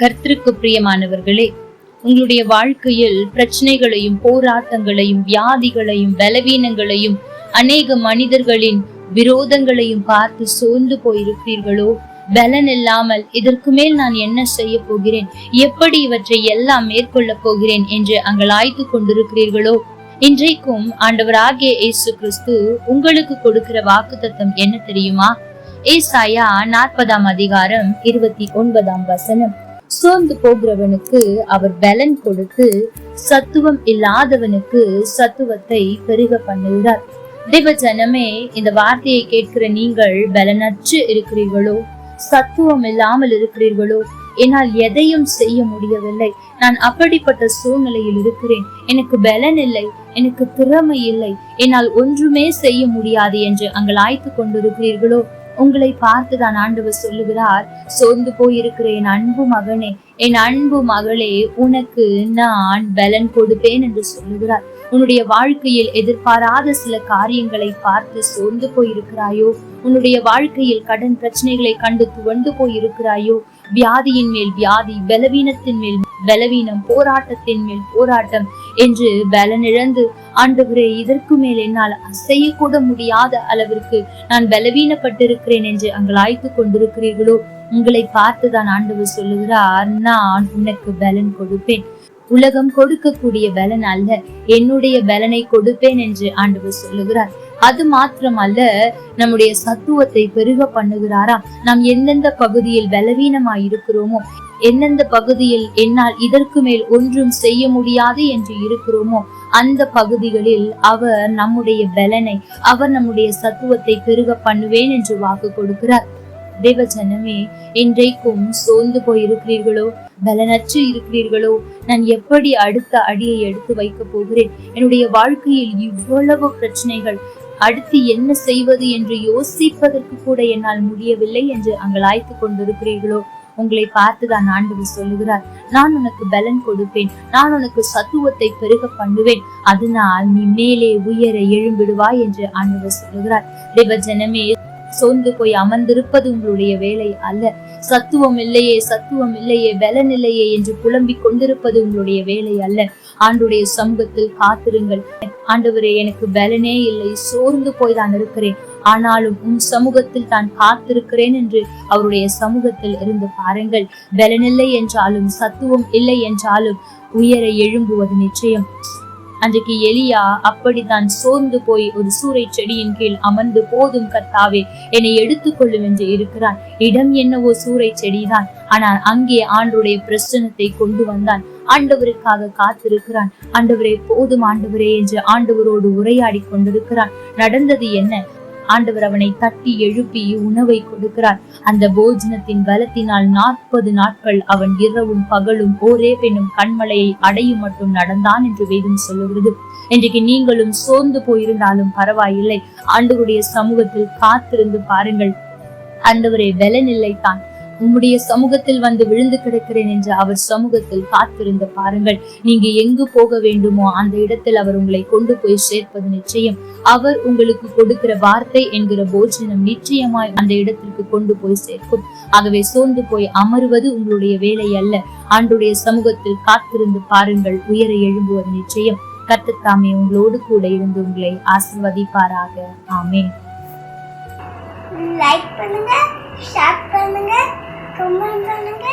கர்த்தருக்கு பிரியமானவர்களே உங்களுடைய வாழ்க்கையில் பிரச்சனைகளையும் போராட்டங்களையும் வியாதிகளையும் பலவீனங்களையும் அநேக மனிதர்களின் விரோதங்களையும் பார்த்து சோர்ந்து போயிருப்பீர்களோ பலன் இல்லாமல் இதற்கு மேல் நான் என்ன செய்ய போகிறேன்? எப்படி இவற்றை எல்லாம் மேற்கொள்ள போகிறேன் என்று அங்கலாய்த்து கொண்டிருக்கிறீர்களோ? இன்றைக்கும் ஆண்டவராகிய இயேசு கிறிஸ்து உங்களுக்கு கொடுக்கிற வாக்கு தத்துவம் என்ன தெரியுமா? ஏசாயா நாற்பதாம் அதிகாரம் இருபத்தி ஒன்பதாம் வசனம். சோர்ந்து போகிறவனுக்கு அவர் பலன் கொடுத்து சத்துவம் இல்லாதவனுக்கு சத்துவத்தை பெருக பண்ணுகிறார். தேவஜனமே இந்த வார்த்தையை கேட்கிற நீங்கள் பலனற்று இருக்கிறீர்களோ? சத்துவம் இல்லாமல் இருக்கிறீர்களோ? என்னால் எதையும் செய்ய முடியவில்லை. நான் அப்படிப்பட்ட சூழ்நிலையில் இருக்கிறேன். எனக்கு பலன் இல்லை. எனக்கு திறமை இல்லை. என்னால் ஒன்றுமே செய்ய முடியாது என்று அங்கலாய்த்து கொண்டிருக்கிறீர்களோ? உங்களை பார்த்துதான் ஆண்டவர் சொல்லுகிறார் சோர்ந்து போயிருக்கிற என் அன்பு மகனே என் அன்பு மகளே உனக்கு நான் பலன் கொடுப்பேன் என்று சொல்லுகிறார். உன்னுடைய வாழ்க்கையில் எதிர்பாராத சில காரியங்களை பார்த்து சோர்ந்து போயிருக்கிறாயோ? உன்னுடைய வாழ்க்கையில் கடன் பிரச்சனைகளை கண்டு துவண்டு போயிருக்கிறாயோ? வியாதியின் மேல் வியாதி பலவீனத்தின் மேல் பலவீனம் போராட்டத்தின் மேல் போராட்டம் என்று பலனிழந்து ஆண்டவரே இதற்கு மேல் என்னால் அசையக்கூட முடியாத அளவிற்கு நான் பலவீனப்பட்டிருக்கிறேன் என்று அங்கலாய்த்து கொண்டிருக்கிறீர்களோ? உங்களை பார்த்துதான் ஆண்டவர் சொல்லுகிறார். நான் உனக்கு பலன் கொடுப்பேன். உலகம் கொடுக்கக்கூடிய பலன் அல்ல. என்னுடைய பலனை கொடுப்பேன் என்று ஆண்டவர் சொல்லுகிறார். அது மாத்திரமல்ல நம்முடைய சத்துவத்தை பெருக பண்ணுகிறாராம். நாம் எந்தெந்த பகுதியில் பலவீனமாய் இருக்கிறோமோ எந்தெந்த பகுதியில் என்னால் இதற்கு மேல் ஒன்றும் செய்ய முடியாது என்று இருக்கிறோமோ அந்த பகுதிகளில் அவர் நம்முடைய பலனை அவர் நம்முடைய சத்துவத்தை பெருக பண்ணுவேன் என்று வாக்கு கொடுக்கிறார். தேவ ஜனமே இன்றைக்கும் சோர்ந்து போய் இருக்கிறீர்களோ பலனற்று இருக்கிறீர்களோ? நான் எப்படி அடுத்த அடியை எடுத்து வைக்க போகிறேன்? என்னுடைய வாழ்க்கையில் இவ்வளவு பிரச்சனைகள் அடுத்து என்ன செய்வது என்று யோசிப்பதற்கு கூட என்னால் முடியவில்லை என்று அங்கலாய்த்து கொண்டிருக்கிறீர்களோ? உங்களை பார்த்துதான் ஆண்டவர் சொல்லுகிறார் நான் உனக்கு பலன் கொடுப்பேன் நான் உனக்கு சத்துவத்தை பெருக பண்ணுவேன். அதனால் நீ மேலே உயர எழும்பிடுவாய் என்று ஆண்டவர் சொல்லுகிறார். தேவ ஜனமே சோர்ந்து போய் அமர்ந்திருப்பது உங்களுடைய வேலை அல்ல. சத்துவம் இல்லையே சத்துவம் இல்லையே பலன் இல்லையே என்று புலம்பிக் கொண்டிருப்பது உங்களுடைய வேலை அல்ல. ஆண்டுடைய சமூகத்தில் காத்திருங்கள். ஆண்டவரே எனக்கு பலனே இல்லை சோர்ந்து போய் தான் இருக்கிறேன். ஆனாலும் உன் சமூகத்தில் தான் காத்திருக்கிறேன் என்று அவருடைய சமூகத்தில் இருந்து பாருங்கள். பலனில்லை என்றாலும் சத்துவம் இல்லை என்றாலும் உயர எழும்புவது நிச்சயம். அன்றைக்கு எலியா அப்படித்தான் சோர்ந்து போய் ஒரு சூறை செடியின் கீழ் அமர்ந்து போதும் கர்த்தாவே என்னை எடுத்துக்கொள்ளும் என்று இருக்கிறான். இடம் என்னவோ சூறை செடிதான். ஆனால் அங்கே ஆண்டுடைய பிரசனத்தை கொண்டு வந்தான். ஆண்டவருக்காக காத்திருக்கிறான். ஆண்டவரே போதும் ஆண்டவரே என்று ஆண்டவரோடு உரையாடி கொண்டிருக்கிறான். நடந்தது என்ன? ஆண்டவர் அவனை தட்டி எழுப்பி உணவை கொடுக்கிறார். அந்த போஜனத்தின் பலத்தினால் நாற்பது நாட்கள் அவன் இரவும் பகலும் ஓரே பெண்ணும் கண்மலையை அடையும் மட்டும் நடந்தான் என்று வேதம் சொல்லுகிறது. இன்றைக்கு நீங்களும் சோர்ந்து போயிருந்தாலும் பரவாயில்லை. ஆண்டவருடைய சமூகத்தில் காத்திருந்து பாருங்கள். ஆண்டவரே பலனில்லை தான் உம்முடைய சமூகத்தில் வந்து விழுந்து கிடக்கிறேன் என்று அவர் சமூகத்தில் காத்திருந்து பாருங்கள். நீங்க எங்கு போக வேண்டுமோ அந்த இடத்தில் அவர் உங்களை கொண்டு போய் சேர்ப்பது நிச்சயம். அவர் உங்களுக்கு கொடுக்கிற வார்த்தை என்கிற போஜனம் நிச்சயமாய் அந்த இடத்திற்கு கொண்டு போய் சேர்க்கும். ஆகவே சோர்ந்து போய் அமருவது உங்களுடைய வேலை அல்ல. ஆண்டுடைய சமூகத்தில் காத்திருந்து பாருங்கள் உயர எழும்புவது நிச்சயம். கர்த்தத்தாமே உங்களோடு கூட இருந்து உங்களை ஆசிர்வதிப்பாராக. ஆமே லைக் பண்ணுங்க ஷேர் பண்ணுங்க. கமெண்ட் பண்ணுங்க